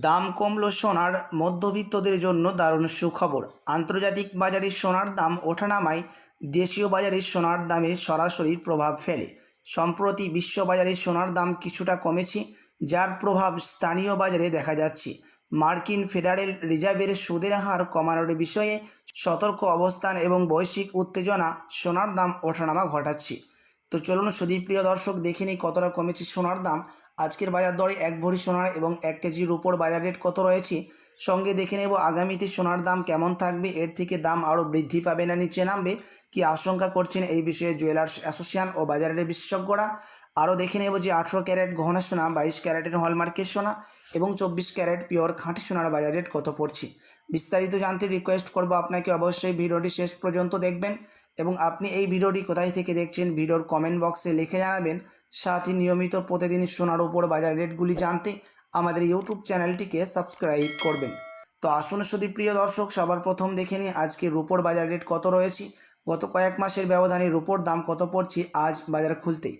দাম কমল সোনার মধ্যবিত্তদের জন্য দারুণ সুখবর। আন্তর্জাতিক বাজারে সোনার দাম ওঠানামায় দেশীয় বাজারে সোনার দামে সরাসরি প্রভাব ফেলে। সম্প্রতি বিশ্ববাজারে সোনার দাম কিছুটা কমেছে, যার প্রভাব স্থানীয় বাজারে দেখা যাচ্ছে। মার্কিন ফেডারেল রিজার্ভের সুদের হার কমানোর বিষয়ে সতর্ক অবস্থান এবং বৈশ্বিক উত্তেজনা সোনার দাম ওঠানামা ঘটাচ্ছে। তো চলুন সুদীপ প্রিয় দর্শক, দেখে নিই কতটা কমেছে সোনার দাম। আজকের বাজার দরে এক ভরি সোনার এবং এক কেজির উপর বাজার রেট কত রয়েছে? সঙ্গে দেখে নেব আগামীতে সোনার দাম কেমন থাকবে, এর থেকে দাম আরও বৃদ্ধি পাবে না নিচে নামবে? কি আশঙ্কা করছেন এই বিষয়ে জুয়েলার্স অ্যাসোসিয়েশন ও বাজারের বিশেষজ্ঞরা? আরও দেখে নেব যে আঠেরো ক্যারেট গহনা সোনা, বাইশ ক্যারেটের হলমার্কের সোনা এবং চব্বিশ ক্যারেট পিওর খাঁটি সোনার বাজার রেট কত পড়ছে? বিস্তারিত জানতে রিকোয়েস্ট করব আপনাকে, অবশ্যই ভিডিওটি শেষ পর্যন্ত দেখবেন। এবং আপনি এই ভিডিওটি কোথায় থেকে দেখছেন ভিডিওর কমেন্ট বক্সে লিখে জানাবেন। সাথে নিয়মিত প্রতিদিন সোনার উপর বাজার রেটগুলি জানতে আমাদের ইউটিউব চ্যানেলটিকে সাবস্ক্রাইব করবেন। তো আসুন শুধু প্রিয় দর্শক, সবার প্রথম দেখে নিই আজকে রুপোর বাজার রেট কত রয়েছে। গত কয়েক মাসের ব্যবধানে রুপোর দাম কত পড়ছে আজ বাজার খুলতেই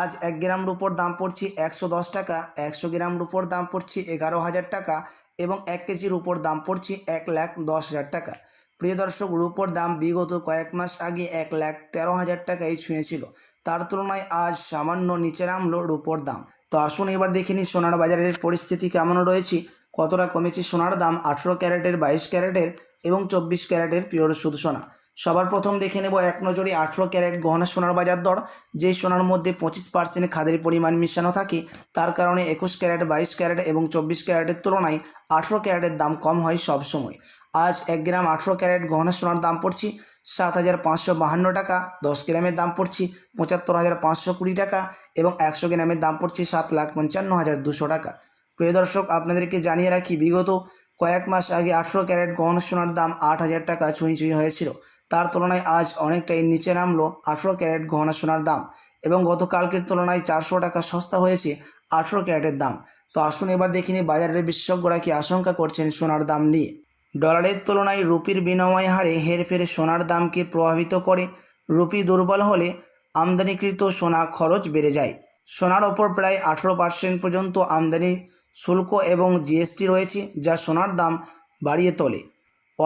আজ এক গ্রাম রুপোর দাম পড়ছে একশো দশ টাকা, একশো গ্রাম রুপোর দাম পড়ছে এগারো হাজার টাকা এবং এক কেজির উপর দাম পড়ছে এক লাখ দশ হাজার টাকা। প্রিয় দর্শক, রুপোর দাম বিগত কয়েক মাস আগে এক লাখ তেরো হাজার টাকায় ছুঁয়েছিল। তার তুলনায় আজ সামান্য নিচে নামলো রুপোর দাম। তো আসুন এবার দেখে নিই সোনার বাজারের পরিস্থিতি কেমন রয়েছে, কতটা কমেছে সোনার দাম আঠেরো ক্যারেটের, বাইশ ক্যারেটের এবং চব্বিশ ক্যারেটের পিওর সুদ সোনা। সবার প্রথম দেখে নেব এক নজরে আঠেরো ক্যারেট গহনা সোনার বাজার দর। যেই সোনার মধ্যে পঁচিশ পার্সেন্ট খাদের পরিমাণ মিশানো থাকে, তার কারণে একুশ ক্যারেট, বাইশ ক্যারেট এবং চব্বিশ ক্যারেটের তুলনায় আঠেরো ক্যারেটের দাম কম হয় সব সময়। আজ এক গ্রাম আঠেরো ক্যারেট গহনা সোনার দাম পড়ছে সাত হাজার পাঁচশো বাহান্ন টাকা, দশ গ্রামের দাম পড়ছে পঁচাত্তর হাজার পাঁচশো কুড়ি টাকা এবং একশো গ্রামের দাম পড়ছে সাত লাখ পঞ্চান্ন হাজার দুশো টাকা। প্রিয় দর্শক, আপনাদেরকে জানিয়ে রাখি, বিগত কয়েক মাস আগে আঠেরো ক্যারেট গহনা সোনার দাম আট হাজার টাকা ছুঁই ছুঁই হয়েছিল। তার তুলনায় আজ অনেকটাই নিচে নামলো আঠেরো ক্যারেট গহনা সোনার দাম এবং গতকালকের তুলনায় চারশো টাকা সস্তা হয়েছে আঠেরো ক্যারেটের দাম। তো আসুন এবার দেখিনি বাজারের বিশেষজ্ঞরা কি আশঙ্কা করছেন সোনার দাম নিয়ে। ডলারের তুলনায় রুপির বিনিময় হারে হেরফের সোনার দামকে প্রভাবিত করে। রুপি দুর্বল হলে আমদানিকৃত সোনা খরচ বেড়ে যায়। সোনার ওপর প্রায় আঠেরো পার্সেন্ট পর্যন্ত আমদানি শুল্ক এবং জিএসটি রয়েছে, যা সোনার দাম বাড়িয়ে তোলে।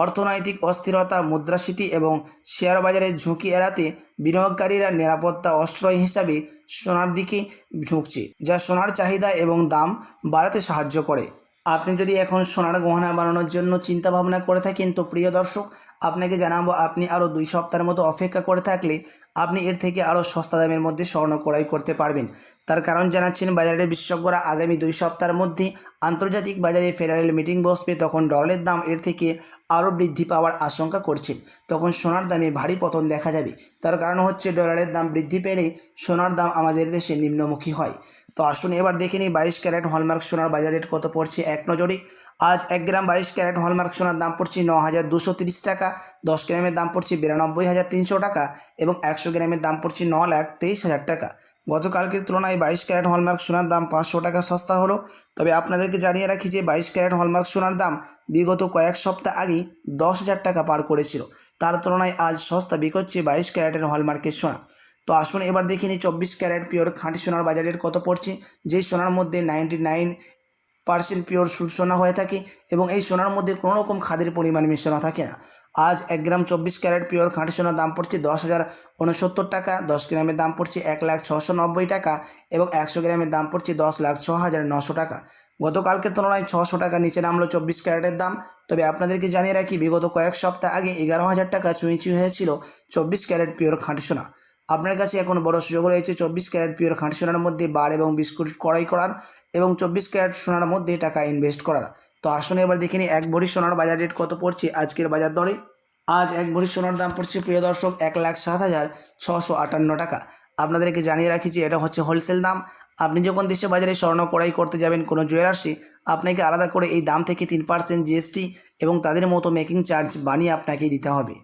অর্থনৈতিক অস্থিরতা, মুদ্রাস্ফীতি এবং শেয়ার বাজারের ঝুঁকি এড়াতে বিনিয়োগকারীরা নিরাপত্তা অশ্রয় হিসাবে সোনার দিকে ঝুঁকছে, যা সোনার চাহিদা এবং দাম বাড়াতে সাহায্য করে। আপনি যদি এখন সোনার গহনা বানানোর জন্য চিন্তা ভাবনা করে থাকেন, তো প্রিয় দর্শক, আপনাকে জানাব আপনি আরও দুই সপ্তাহের মতো অপেক্ষা করে থাকলে আপনি এর থেকে আরও সস্তা দামের মধ্যে স্বর্ণ ক্রয় করতে পারবেন। তার কারণ জানাচ্ছেন বাজারের বিশেষজ্ঞরা, আগামী দুই সপ্তাহের মধ্যে আন্তর্জাতিক বাজারে ফেডারেল মিটিং বসবে, তখন ডলারের দাম এর থেকে আরও বৃদ্ধি পাওয়ার আশঙ্কা করছেন। তখন সোনার দামে ভারী পতন দেখা যাবে। তার কারণ হচ্ছে ডলারের দাম বৃদ্ধি পেলে সোনার দাম আমাদের দেশে নিম্নমুখী হয়। তো আসুন এবার দেখে নিই বাইশ ক্যারেট হলমার্ক সোনার বাজার রেট কত পড়ছে এক নজরে। আজ এক গ্রাম বাইশ ক্যারেট হলমার্ক সোনার দাম পড়ছে ন হাজার দুশো তিরিশ টাকা, দশ গ্রামের দাম পড়ছে বিরানব্বই হাজার তিনশো টাকা এবং একশো গ্রামের দাম পড়ছে ন লাখ তেইশ হাজার টাকা। গতকালকের তুলনায় বাইশ ক্যারেট হলমার্ক সোনার দাম পাঁচশো টাকা সস্তা হলো। তবে আপনাদেরকে জানিয়ে রাখি যে বাইশ ক্যারেট হলমার্ক সোনার দাম বিগত কয়েক সপ্তাহ আগেই দশ হাজার টাকা পার করেছিল। তার তুলনায় আজ সস্তা বিকোচ্ছে বাইশ ক্যারেটের হলমার্কের সোনা। তো আসুন এবার দেখে নিই চব্বিশ ক্যারেট পিওর খাঁটি সোনার বাজারের কত পড়ছে। যেই সোনার মধ্যে নাইনটি নাইন পার্সেন্ট পিওর সুদ সোনা হয়ে থাকে এবং এই সোনার মধ্যে কোনো রকম খাদের পরিমাণ মেশানো থাকে না। আজ এক গ্রাম চব্বিশ ক্যারেট পিওর খাঁটি সোনার দাম পড়ছে দশ হাজার উনসত্তর টাকা, দশ গ্রামের দাম পড়ছে এক লাখ ছশো নব্বই টাকা এবং একশো গ্রামের দাম পড়ছে দশ লাখ ছ হাজার নশো টাকা। গতকালকের তুলনায় ছশো টাকা নিচে নামলো চব্বিশ ক্যারেটের দাম। তবে আপনাদেরকে জানিয়ে রাখি, বিগত কয়েক সপ্তাহ আগে এগারো হাজার টাকা চুঁই চুঁই হয়েছিল চব্বিশ ক্যারেট পিওর খাঁটি সোনা। আপনার কাছে এখন বড় সুযোগ রয়েছে চব্বিশ ক্যারেট পিওর খাঁটি সোনার মধ্যে বার এবং বিস্কুট কড়াই করার এবং চব্বিশ ক্যারেট সোনার মধ্যে টাকা ইনভেস্ট করার। তো আসুন এবার দেখে নিই, এক ভরি সোনার বাজার রেট কত পড়ছে আজকের বাজার দরে? আজ এক ভরি সোনার দাম পড়ছে, প্রিয় দর্শক, এক লাখ সাত হাজার ছশো আটান্ন টাকা। আপনাদেরকে জানিয়ে রাখি যে এটা হচ্ছে হোলসেল দাম। আপনি যখন দেশে বাজারে স্বর্ণ কড়াই করতে যাবেন কোনো জুয়েলার্সে, আপনাকে আলাদা করে এই দাম থেকে তিন পার্সেন্ট জিএসটি এবং তাদের মতো মেকিং চার্জ বানিয়ে আপনাকে দিতে হবে।